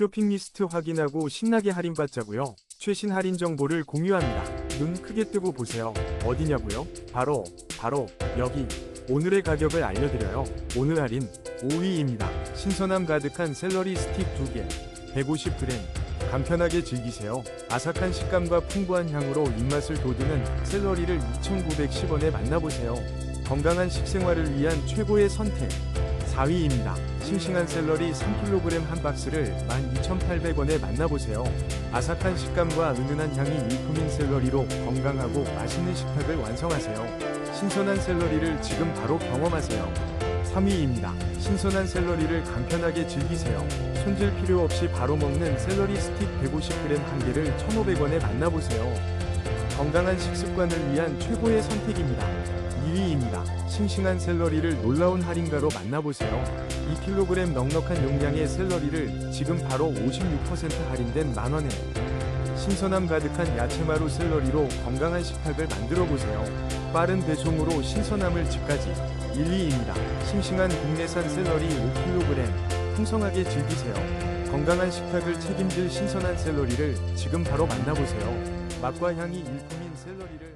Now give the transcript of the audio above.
쇼핑 리스트 확인하고 신나게 할인받자고요. 최신 할인 정보를 공유합니다. 눈 크게 뜨고 보세요. 어디냐고요? 바로 바로 여기. 오늘의 가격을 알려드려요. 오늘 할인 5위입니다. 신선함 가득한 샐러리 스틱 2개, 150g. 간편하게 즐기세요. 아삭한 식감과 풍부한 향으로 입맛을 돋우는 샐러리를 2,910원에 만나보세요. 건강한 식생활을 위한 최고의 선택. 4위입니다. 싱싱한 샐러리 3kg 한 박스를 12,800원에 만나보세요. 아삭한 식감과 은은한 향이 일품인 샐러리로 건강하고 맛있는 식탁을 완성하세요. 신선한 샐러리를 지금 바로 경험하세요. 3위입니다. 신선한 샐러리를 간편하게 즐기세요. 손질 필요 없이 바로 먹는 샐러리 스틱 150g 한 개를 1,500원에 만나보세요. 건강한 식습관을 위한 최고의 선택입니다. 2위입니다. 싱싱한 샐러리를 놀라운 할인가로 만나보세요. 2kg 넉넉한 용량의 샐러리를 지금 바로 56% 할인된 만원에 신선함 가득한 야채마루 샐러리로 건강한 식탁을 만들어 보세요. 빠른 배송으로 신선함을 집까지 1위입니다. 싱싱한 국내산 샐러리 5kg 풍성하게 즐기세요. 건강한 식탁을 책임질 신선한 샐러리를 지금 바로 만나보세요. 맛과 향이 일품인 샐러리